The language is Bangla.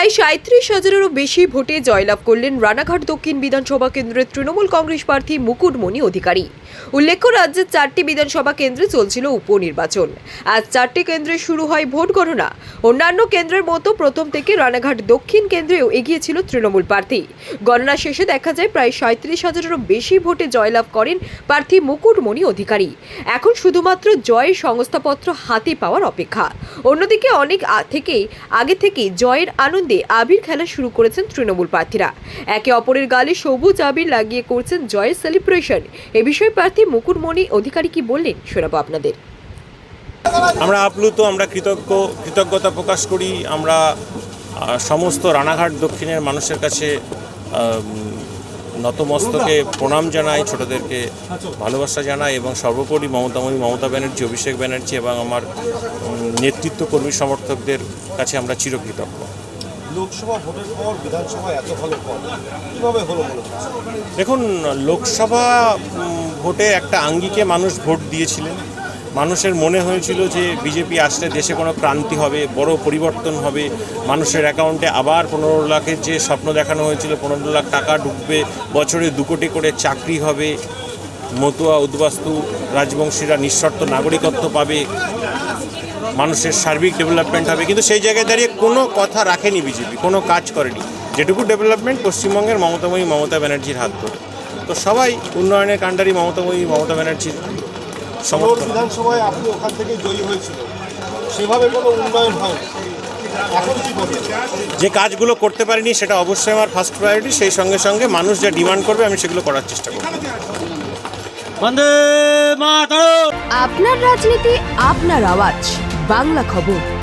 প্রায় সাঁত্রিশ হাজারেরও বেশি ভোটে জয়লাভ করলেন রানাঘাট দক্ষিণ বিধানসভা কেন্দ্রের তৃণমূল কংগ্রেস প্রার্থী মুকুটমণি অধিকারী। উল্লেখ্য, রাজ্যের চারটি বিধানসভা কেন্দ্রে চলছিল উপনির্বাচন। আজ চারটি কেন্দ্রে শুরু হয় ভোট গণনা। অন্যান্য কেন্দ্রের মতো প্রথম থেকে রানাঘাট দক্ষিণ কেন্দ্রেও এগিয়েছিল তৃণমূল প্রার্থী। গণনা শেষে দেখা যায় প্রায় সাঁত্রিশ হাজারেরও বেশি ভোটে জয়লাভ করেন প্রার্থী মুকুটমণি অধিকারী। এখন শুধুমাত্র জয়ের সংস্থাপত্র হাতে পাওয়ার অপেক্ষা। অন্যদিকে অনেক থেকেই আগে থেকেই জয়ের আনন্দে আবির খেলা শুরু করেছেন তৃণমূল প্রার্থীরা। একে অপরের গালে সবুজ আবির লাগিয়ে করছেন জয়ের সেলিব্রেশন। এ বিষয়ে প্রার্থী মুকুটমণি অধিকারী কি বললেন শোনাবো আপনাদের। আমরা আপ্লুত, আমরা কৃতজ্ঞ, কৃতজ্ঞতা প্রকাশ করি। আমরা সমস্ত রানাঘাট দক্ষিণের মানুষের কাছে নতমস্তকে প্রণাম জানাই, ছোটদেরকে ভালোবাসা জানাই এবং সর্বোপরি মমতাময়ী মমতা ব্যানার্জি, অভিষেক ব্যানার্জি এবং আমার নেতৃত্ব কর্মী সমর্থকদের কাছে আমরা চিরকৃতজ্ঞ। লোকসভা ভোটের পর বিধানসভা এত ভালো ফল কীভাবে হলো মনে দেখুন, লোকসভা ভোটে একটা আঙ্গিকে মানুষ ভোট দিয়েছিলেন। মানুষের মনে হয়েছিল যে বিজেপি আসলে দেশে কোনো ক্রান্তি হবে, বড় পরিবর্তন হবে। মানুষের অ্যাকাউন্টে আবার পনেরো লাখের যে স্বপ্ন দেখানো হয়েছিল, পনেরো লাখ টাকা ঢুকবে বছরে দু কোটি করে চাকরি হবে। মতুয়া উদ্বাস্তু রাজবংশীরা নিঃশর্ত নাগরিকত্ব পাবে মানুষের সার্বিক ডেভেলপমেন্ট হবে। কিন্তু সেই জায়গায় দাঁড়িয়ে কোনো কথা রাখেনি বিজেপি কোনো কাজ করেনি। যেটুকু ডেভেলপমেন্ট পশ্চিমবঙ্গের মমতাময়ী মমতা ব্যানার্জির হাত ধরে। তো সবাই উন্নয়নের কাণ্ডারি মমতাময়ী মমতা ব্যানার্জির সমর্থন বিধানসভায় আপনি ওখান থেকে জয়ী হয়েছিল। সেভাবে কোনো উন্নয়ন যে কাজগুলো করতে পারিনি সেটা অবশ্যই আমার ফার্স্ট প্রায়োরিটি সেই সঙ্গে সঙ্গে মানুষ যা ডিমান্ড করবে আমি সেগুলো করার চেষ্টা করব। মাতরম আপনার রাজনীতি আপনার আওয়াজ। বাংলা খবর।